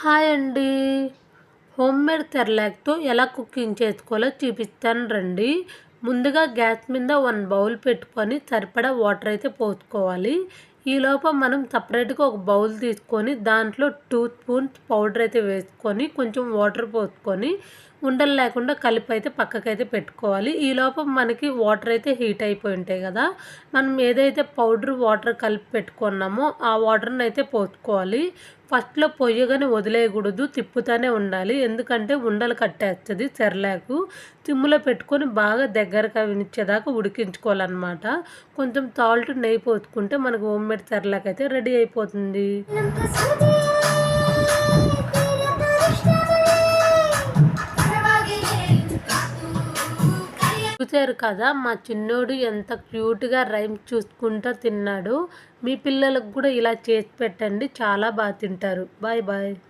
Hi అండి. Home made తెరలాక్తో ఎలా cooking చేసుకోవాలో చూపిస్తాను రండి. ముందుగా గ్యాస్ మీద వన్ బౌల్ పెట్టుకొని సరిపడా వాటర్ అయితే పోసుకోవాలి. ఈలోప మనం సపరేట్గా ఒక బౌల్ తీసుకొని దాంట్లో టూ స్పూన్స్ పౌడర్ అయితే వేసుకొని కొంచెం వాటర్ పోసుకొని ఉండలు లేకుండా కలిపి అయితే పక్కకైతే పెట్టుకోవాలి. ఈలోపు మనకి వాటర్ అయితే హీట్ అయిపోయి ఉంటాయి కదా. మనం ఏదైతే పౌడర్ వాటర్ కలిపి పెట్టుకున్నామో ఆ వాటర్ని అయితే పోసుకోవాలి. ఫస్ట్లో పొయ్యగానే వదిలేయకూడదు తిప్పుతూనే ఉండాలి. ఎందుకంటే ఉండలు కట్టేస్తుంది సెర్లాకు తిమ్ములో పెట్టుకొని బాగా దగ్గరగా వినిచ్చేదాకా ఉడికించుకోవాలన్నమాట. కొంచెం సాల్ట్ నెయ్యి పోసుకుంటే మనకు హోమ్మేడ్ సెర్లాక్ అయితే రెడీ అయిపోతుంది. చూసారు కదా మా చిన్నోడు ఎంత క్యూట్గా రైమ్ చూసుకుంటూ తిన్నాడు. మీ పిల్లలకు కూడా ఇలా చేసి పెట్టండి చాలా బాగా తింటారు. Bye bye.